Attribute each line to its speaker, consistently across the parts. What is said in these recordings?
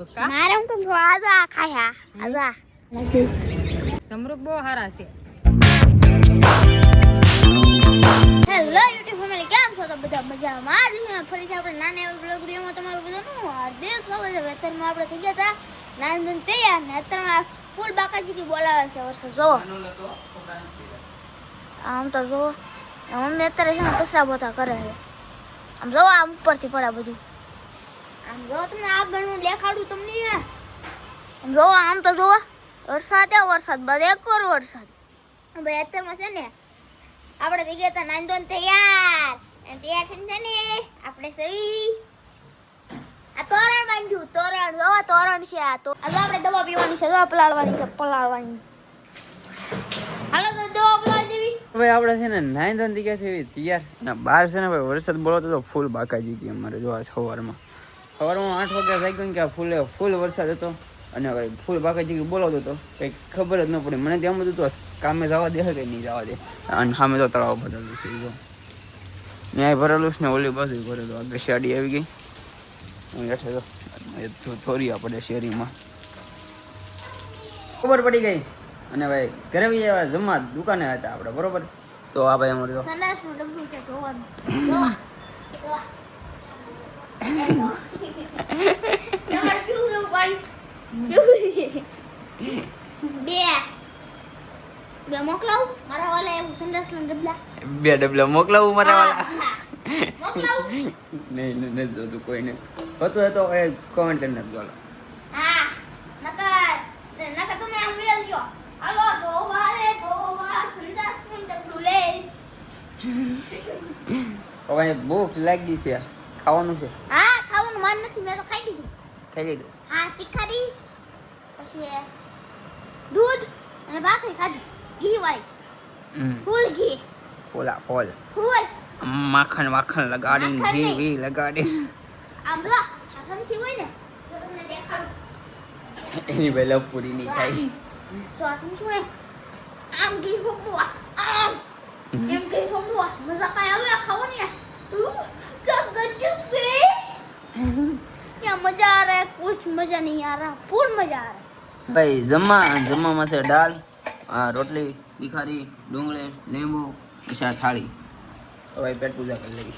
Speaker 1: મારે હું કહું આજો આ ખાયા આજો આ.
Speaker 2: જમરૂક બહુ સારા છે.
Speaker 1: હેલો યુટ્યુબ ફેમિલી કેમ છો? તો બધા મજામાં આજ હું ફરીથી આપણે નાના એવા બ્લોગ વિડીયોમાં તમારું બધાનું હાર્દિક સ્વાગત છે. વેતરમાં આપણે થઈ ગયા હતા નાન ધન તૈયાર ને અત્યારમાં ફૂલ બાકાજી કી બોલાવે છે વર્ષો જો. આમ તો જો મમ્મી અત્યારે છે ને કચરા બોતા કરે છે. આમ જો આમ ઉપરથી પડે બધું. આમ જો તમને આગળ હું દેખાડું તમને જો, આમ તો જો, વરસાદ વરસાદ બધે કોર વરસાદ. ભાઈ અત્યારમાં છે ને, આપણે થઈ ગયા હતા નાંદોન તૈયાર. અને તૈયાર થઈને છે ને, આપણે સવી. આ તોરણ બાંધ્યું, તોરણ. જો તોરણ છે, આ તો હવે આપણે દવા પીવાની છે, દવા પલાળવાની છે, પલાળવાની. હાલો, તો દવા પલાળી દેવી.
Speaker 3: હવે આપણે છે ને નાઈ ધોન થઈ ગયા છે, તૈયાર. અને બહાર છે ને ભાઈ વરસાદ બોલો તો ફૂલ બાકાજી ગઈ અમારે, જો આ સવારમાં. સવારમાં આઠ વાગ્યા થાય ગયું કે ફૂલે ફૂલ વરસાદ હતો અને ભાઈ ફૂલ બાકાજી ગઈ બોલાવતો હતો. કંઈ ખબર જ ન પડી. મને તેમ બધું તો કામે જવા દે કે નહીં જવા દે. અને સામે તો તળાવ ભરેલું છે જો. ન્યાય ભરેલું છે ને ઓલી બાજુ ભરેલું. આગળ શાડી આવી ગઈ. હું હેઠે તો. થોડી આપણે શેરીમાં. ખબર પડી ગઈ. અને ભાઈ ઘરે બી એવા જમવા દુકાને હતા આપણે બરોબર? તો આ ભાઈ અમારે તો.
Speaker 1: તમારે પીવું પીવું બે બે મોકલાવું મારા વાલા એવું સંડાસના ડબલા
Speaker 3: બે ડબલા મોકલાવું મારા
Speaker 1: મોકલાવું
Speaker 3: નહીં નહીં જોતું કોઈને હતું એ તો એ કોમેન્ટ કરી જ બોલો
Speaker 1: હા નકર નકર તમે આમ વેલજો હાલો ધોવા રે ધોવા સંડાસનું ડબલું લે
Speaker 3: હવે ભૂખ લાગી છે ખાવાનું છે
Speaker 1: હા નથી મેં તો ખાઈ લીધું
Speaker 3: ખાઈ લીધું
Speaker 1: હા તીખારી પછી દૂધ અને ભાખરી ખાધી ઘી વાળી ફૂલ ઘી
Speaker 3: ફૂલા ફૂલ
Speaker 1: ફૂલ
Speaker 3: માખણ માખણ
Speaker 1: લગાડી
Speaker 3: ઘી વી લગાડી
Speaker 1: આમ જો સાસમસી હોય ને તો તમને દેખાડું
Speaker 3: એની પહેલા પૂરી નહીં થાય
Speaker 1: સાસમસી હોય આમ ઘી સોંપવું આમ એમ ઘી સોંપવું મજા કાંઈ આવે આ ખાવો ને ઉહ, क्या गजब है क्या मजा आ रहा है कुछ मजा नहीं आ रहा फुल मजा आ रहा है
Speaker 3: ભાઈ જમવા જમવામાં છે દાળ આ રોટલી તીખારી ડુંગળી લીંબુ પછી આ થાળી હવે પેટ પૂજા કરી લેવી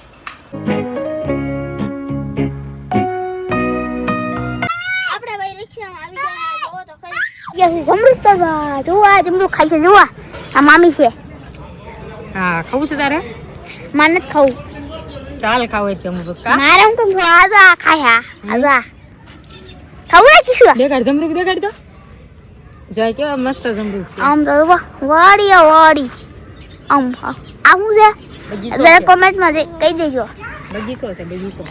Speaker 1: આપણે ભાઈ રિક્ષામાં આવી ગયા જોવો તો ખરી ગયા છે જમરૂક કરવા જોવા જમરૂક ખાય છે જોવા આ મામી છે
Speaker 2: હા ખાવું છે તારે
Speaker 1: મારે નથી ખાવું
Speaker 2: જમરૂક કા?
Speaker 1: મારે હું કહું આજો આ ખાયા આજો આ. ખાવું ને કિશુ
Speaker 2: દેખાડ જમરૂક દેખાડ તો. જાય કેવા મસ્ત જમરૂક છે.
Speaker 1: આમ તો વાડી વાડી. આમ આ છે? જરા કોમેન્ટ જે કહી દેજો.
Speaker 2: બગીચો છે બગીચો.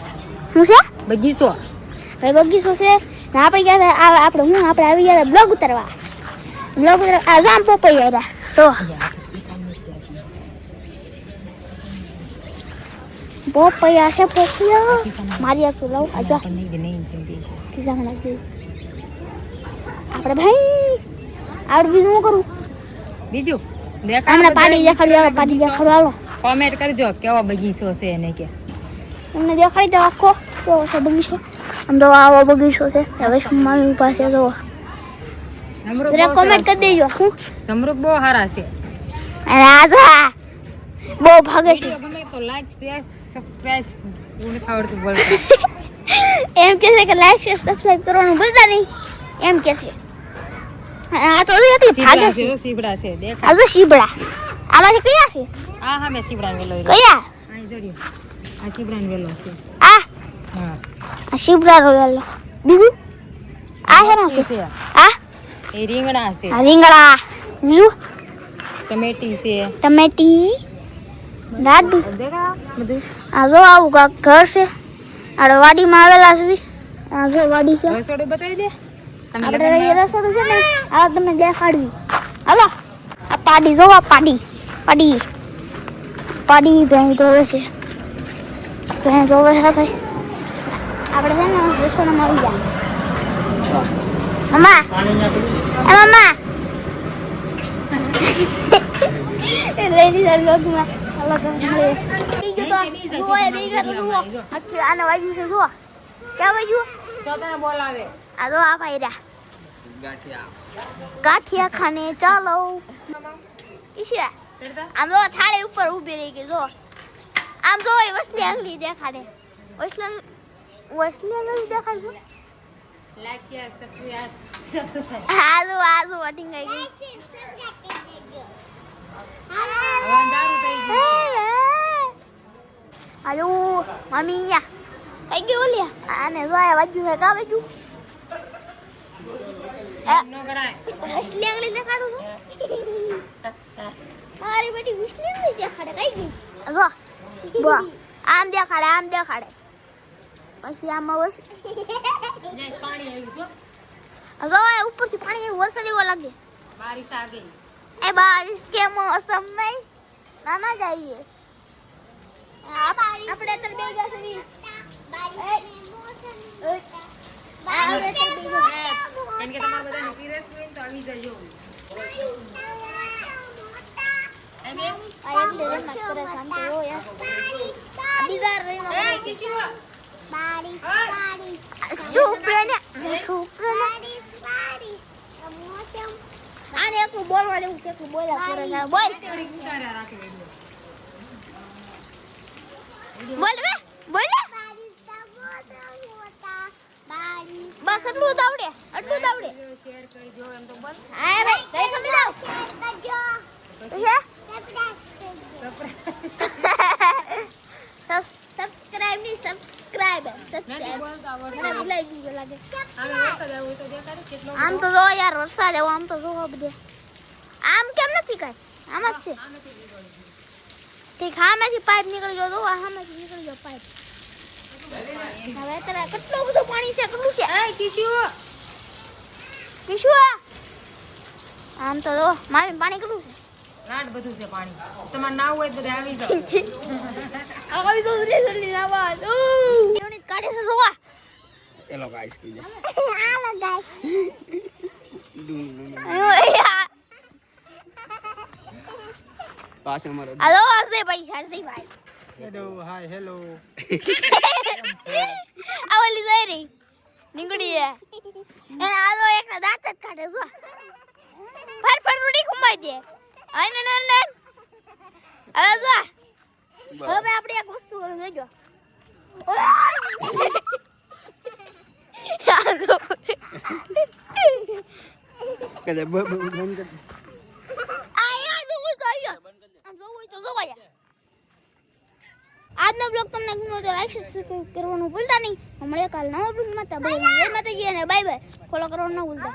Speaker 1: શું છે?
Speaker 2: બગીચો.
Speaker 1: ભાઈ બગીચો છે. ને આપણે ગયા આપણે હું આપણે આવી ગયા બ્લોગ ઉતારવા. બ્લોગ ઉતારવા આ જામ પોપૈયા તો પોપૈયા છે પોપૈયા મારી આખું લઉં આજા ખિસ્સામાં નાખી દઉં. આપણે ભાઈ આપણે બીજું શું કરું
Speaker 2: બીજું
Speaker 1: હમણાં પાડી દેખાડ્યું આવો પાડી દેખાડો
Speaker 2: કોમેન્ટ કરજો કેવો બગીચો છે એને કે
Speaker 1: તમને દેખાડી દો આખો કેવો છે બગીચો આમ તો આવો બગીચો છે હવે પાસે જો
Speaker 2: જમરૂક
Speaker 1: જરા
Speaker 2: બહુ
Speaker 1: કોમેન્ટ કરી દેજો હું
Speaker 2: જમરૂક બહુ સારા છે
Speaker 1: આજા બહુ ભાગે છે
Speaker 2: ગમે તો લાઈક શેર સબસ્ક્રાઇબ બોલતા
Speaker 1: એમ કે છે કે લાઈક શેર સબસ્ક્રાઇબ કરવાનું ભૂલતા નહીં. એમ કે છે. આ તો હતી ભાગે છે
Speaker 2: સીબડા છે દેખ
Speaker 1: આ જો શીબડા આમાંથી કયા છે?
Speaker 2: આ હા મે સીબડા વેલો
Speaker 1: કયા?
Speaker 2: આ જોડી. આ સીબડા વેલો છે.
Speaker 1: આ?
Speaker 2: હા.
Speaker 1: આ શીબડા રોયલ બીજું? આ હેનો છે. આ?
Speaker 2: એ રીંગણા છે.
Speaker 1: આ રીંગણા. બીજું?
Speaker 2: ટમેટી છે.
Speaker 1: ટમેટી.
Speaker 2: દેખા
Speaker 1: આ જો આવું કાંક ઘર છે. આપણે વાડીમાં આવેલા છે. આ જો વાડી છે.
Speaker 2: રસોડું બતાવી દે.
Speaker 1: આપણે
Speaker 2: લગ્નમાં
Speaker 1: રસોડું છે ને? આ તમને દેખાડવી હાલો. આ પાડી જો આ પાડી. પાડી. પાડી ભેંસ ધોવે છે. ભેંસ ધોવે છે ભાઈ. આપણે છે ને રસોડામાં આવી જાય મમ્મા. એ મમ્મા. લઈ લીધા લઈ બીજું તો બીજા તો જુઓ આને વાગ્યું છે જુઓ ક્યાં વાગ્યું
Speaker 2: તો તને બોલાવે
Speaker 1: આ તો આ ઉપર ઊભી રહી ગઈ જો આમ એ વસલી આગલી દેખાડે વસલી વસલી દેખાડજો
Speaker 2: લાઈક શેર સબસ્ક્રાઇબ
Speaker 1: આજો આજો ટીંગાઈ ગઈ
Speaker 2: થઈ ગયું
Speaker 1: હાલો મમ્મી અહીંયા કઈ ગયું લે આને જો આ બાજુ છે કા બાજુ એ
Speaker 2: ન કરાય
Speaker 1: વસલી આગલી દેખાડું છું મારી બેટી વસલી આગલી દેખાડે કઈ ગઈ જો બો આમ દેખાડે આમ દેખાડે પછી આમાં
Speaker 2: છો
Speaker 1: જો ઉપરથી પાણી એવું વરસાદ એવો લાગે
Speaker 2: બારિશ આ ગઈ
Speaker 1: એ બારિશ કે મોસમ નહીં ના ના જઈએ આપણે તો બે ગયા સુધી.
Speaker 2: કારણ કે તમારે તો આવી જજો.
Speaker 1: બોલવા દેવું છે કરે બોલ. બોલ બે બોલ. ને. બસ એટલું દાવડે એટલું જ આવડે
Speaker 2: શેર કરજો એમ તો બસ
Speaker 1: હા ભાઈ કઈ ખમી દાવ સબસ્ક્રાઇબની સબસ્ક્રાઇબ
Speaker 2: નથી
Speaker 1: સબસ્ક્રાઇબ
Speaker 2: આમે તો
Speaker 1: જો યાર વરસાદ એવો આમ તો જો બધે. આમ કેમ નથી કાઈ? આમ જ છે. ઠીક આમાંથી પાઇપ નીકળી ગયો તો હામેથી નીકળી ગયો પાઇપ. હવે અત્યારે કેટલું બધું પાણી છે કેટલું છે?
Speaker 2: એ કિશુ
Speaker 1: કિશુ આમ તો લો મારી પાણી કેટલું છે?
Speaker 2: લાડ બધું છે પાણી. તમારે નાવ હોય તો બધા આવી જાવ
Speaker 1: આવી તો જલ્દી જલ્દી લાવવા દો એને કાઢે છે જોવા.
Speaker 3: એ લોકો આઈસ કી જાય
Speaker 1: આ લગાય
Speaker 3: ડુંગળી અમારો
Speaker 1: હલો હશે પૈસા હશે ભાઈ.
Speaker 4: હેલો હાય હેલો
Speaker 1: આ ઓલી જઈ રહી. નીકળી જાય એ આલો એક દાંત જ કાઢે જો ફર ફર રૂડી ખુમાઈ દે. આને નન નન હવે જો હવે આપણે એક વસ્તુ જોજો.
Speaker 3: કદે બ બ બંધ કર
Speaker 1: આ યાર જોવું તો આવ્યો તો જોવા જાય. આજનો બ્લોગ તમને ગમ્યો તો લાઈક સબસ્ક્રાઇબ કરવાનું ભૂલતા નહીં. હમણાં કાલ નવો બ્લોગમાં તા બાય માતાજી અને બાય બાય ફોલો કરવાનું ના ભૂલતા.